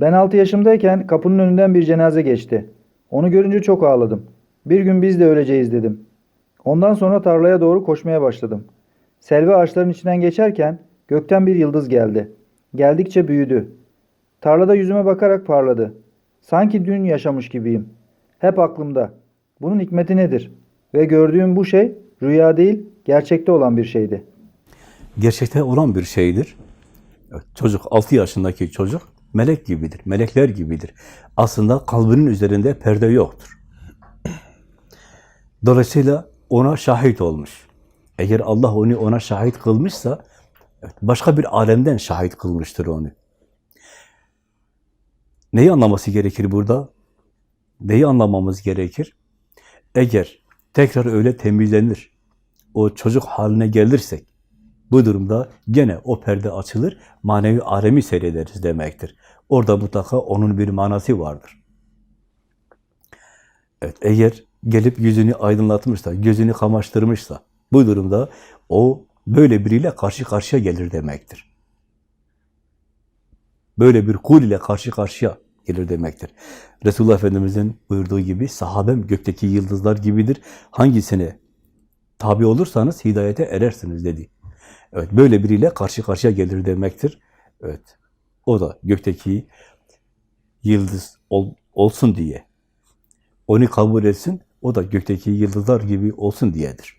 Ben 6 yaşımdayken kapının önünden bir cenaze geçti. Onu görünce çok ağladım. Bir gün biz de öleceğiz dedim. Ondan sonra tarlaya doğru koşmaya başladım. Selvi ağaçların içinden geçerken gökten bir yıldız geldi. Geldikçe büyüdü. Tarlada yüzüme bakarak parladı. Sanki dün yaşamış gibiyim. Hep aklımda. Bunun hikmeti nedir? Ve gördüğüm bu şey rüya değil, gerçekte olan bir şeydi. gerçekte olan bir şeydir. Çocuk, 6 yaşındaki çocuk melek gibidir, melekler gibidir. Aslında kalbinin üzerinde perde yoktur. Dolayısıyla ona şahit olmuş. Eğer Allah onu ona şahit kılmışsa, başka bir alemden şahit kılmıştır onu. Neyi anlaması gerekir burada? Neyi anlamamız gerekir? Eğer tekrar öyle temizlenir, o çocuk haline gelirsek, bu durumda gene o perde açılır, manevi alemi seyrederiz demektir. Orada mutlaka onun bir manası vardır. Evet, eğer gelip yüzünü aydınlatmışsa, gözünü kamaştırmışsa, bu durumda o böyle biriyle karşı karşıya gelir demektir. Böyle bir kul ile karşı karşıya gelir demektir. Resulullah Efendimiz'in buyurduğu gibi sahabem gökteki yıldızlar gibidir. Hangisine tabi olursanız hidayete erersiniz dedi. Evet, böyle biriyle karşı karşıya gelir demektir. Evet, o da gökteki yıldız ol- olsun diye, onu kabul etsin, o da gökteki yıldızlar gibi olsun diyedir.